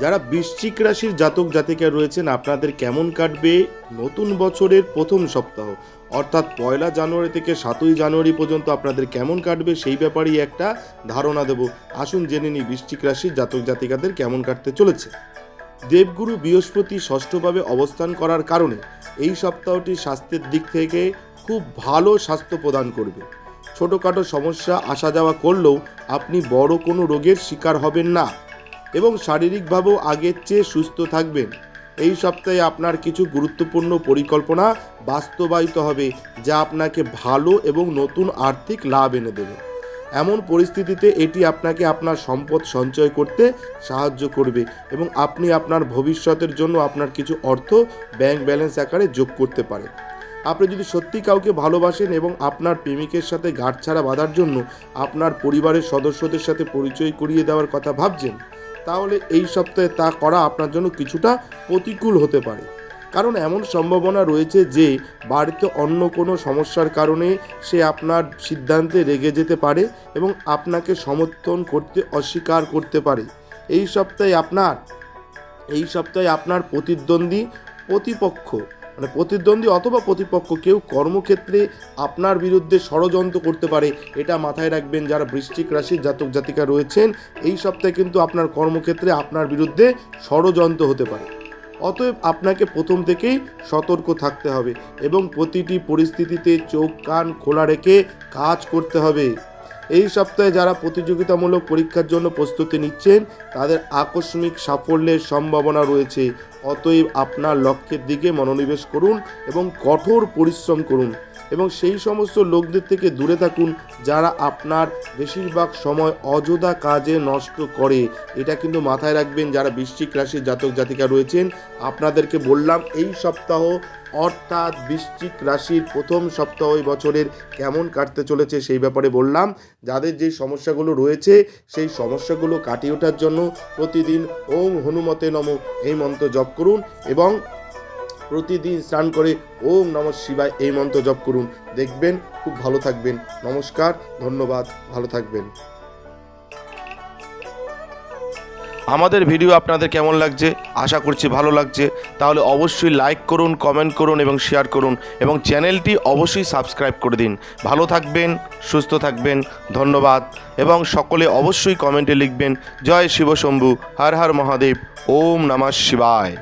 যারা বৃশ্চিক রাশির জাতক জাতিকা রয়েছেন, আপনাদের কেমন কাটবে নতুন বছরের প্রথম সপ্তাহ? অর্থাৎ পয়লা জানুয়ারি থেকে সাতই জানুয়ারি পর্যন্ত আপনাদের কেমন কাটবে সেই ব্যাপারেই একটা ধারণা দেব। আসুন জেনে নিই বৃশ্চিক রাশির জাতক জাতিকাদের কেমন কাটতে চলেছে। দেবগুরু বৃহস্পতি ষষ্ঠভাবে অবস্থান করার কারণে এই সপ্তাহটি স্বাস্থ্যের দিক থেকে খুব ভালো স্বাস্থ্য প্রদান করবে। ছোটোখাটো সমস্যা আসা যাওয়া করলেও আপনি বড় কোনো রোগের শিকার হবেন না। এবং শারীরিকভাবেও আগের চেয়ে সুস্থ থাকবেন। এই সপ্তাহে আপনার কিছু গুরুত্বপূর্ণ পরিকল্পনা বাস্তবায়িত হবে, যা আপনাকে ভালো এবং নতুন আর্থিক লাভ এনে দেবে। এমন পরিস্থিতিতে এটি আপনাকে আপনার সম্পদ সঞ্চয় করতে সাহায্য করবে এবং আপনি আপনার ভবিষ্যতের জন্য আপনার কিছু অর্থ ব্যাংক ব্যালেন্স আকারে যোগ করতে পারেন। আপনি যদি সত্যি কাউকে ভালোবাসেন এবং আপনার প্রেমিকের সাথে গাঁটছাড়া বাঁধার জন্য আপনার পরিবারের সদস্যদের সাথে পরিচয় করিয়ে দেওয়ার কথা ভাবছেন তাহলে এই সপ্তাহে তা করা আপনার জন্য কিছুটা প্রতিকূল হতে পারে। কারণ এমন সম্ভাবনা রয়েছে যে, বাড়িতে অন্য কোনো সমস্যার কারণে সে আপনার সিদ্ধান্তে রেগে যেতে পারে এবং আপনাকে সমর্থন করতে, অস্বীকার করতে পারে। এই সপ্তাহে আপনার, এই সপ্তাহে আপনার প্রতিদ্বন্দ্বী প্রতিপক্ষ মানে প্রতিদ্বন্দ্বী অথবা প্রতিপক্ষ কেউ কর্মক্ষেত্রে আপনার বিরুদ্ধে ষড়যন্ত্র করতে পারে, এটা মাথায় রাখবেন যারা বৃশ্চিক রাশির জাতক জাতিকা রয়েছেন, এই সপ্তাহে কিন্তু আপনার কর্মক্ষেত্রে আপনার বিরুদ্ধে ষড়যন্ত্র হতে পারে। অতএব আপনাকে প্রথম থেকেই সতর্ক থাকতে হবে এবং প্রতিটি পরিস্থিতিতে চোখ কান খোলা রেখে কাজ করতে হবে। এই সপ্তাহে যারা প্রতিযোগিতামূলক পরীক্ষার জন্য প্রস্তুতি নিচ্ছেন, তাদের আকস্মিক সাফল্যের সম্ভাবনা রয়েছে। অতএব আপনার লক্ষ্যের দিকে মনোনিবেশ করুন এবং কঠোর পরিশ্রম করুন। এবং সেই সমস্ত লোকদের থেকে দূরে থাকুন যারা আপনার বেশিরভাগ সময় অযোধ্যা কাজে নষ্ট করে। এটা কিন্তু মাথায় রাখবেন যারা বৃশ্চিক রাশির জাতক জাতিকা রয়েছেন, আপনাদেরকে বললাম এই সপ্তাহ অর্থাৎ বৃশ্চিক রাশির প্রথম সপ্তাহ এই বছরের কেমন কাটতে চলেছে সেই ব্যাপারে বললাম। যাদের যে সমস্যাগুলো রয়েছে, সেই সমস্যাগুলো কাটিয়ে ওঠার জন্য প্রতিদিন ওম হনুমতে নম এই মন্ত্র জপ করুন এবং প্রতিদিন স্নান করে ওম নম শিবায় এই মন্ত্র জপ করুন। দেখবেন, খুব ভালো থাকবেন। নমস্কার, ধন্যবাদ, ভালো থাকবেন। আমাদের ভিডিও আপনাদের কেমন লাগছে? আশা করছি ভালো লাগছে। তাহলে অবশ্যই লাইক করুন কমেন্ট করুন এবং শেয়ার করুন এবং চ্যানেলটি অবশ্যই সাবস্ক্রাইব করে দিন। ভালো থাকবেন, সুস্থ থাকবেন, ধন্যবাদ এবং সকলে অবশ্যই কমেন্টে লিখবেন, জয় শিবশম্ভু, হর হর মহাদেব, ওম নমঃ শিবায়।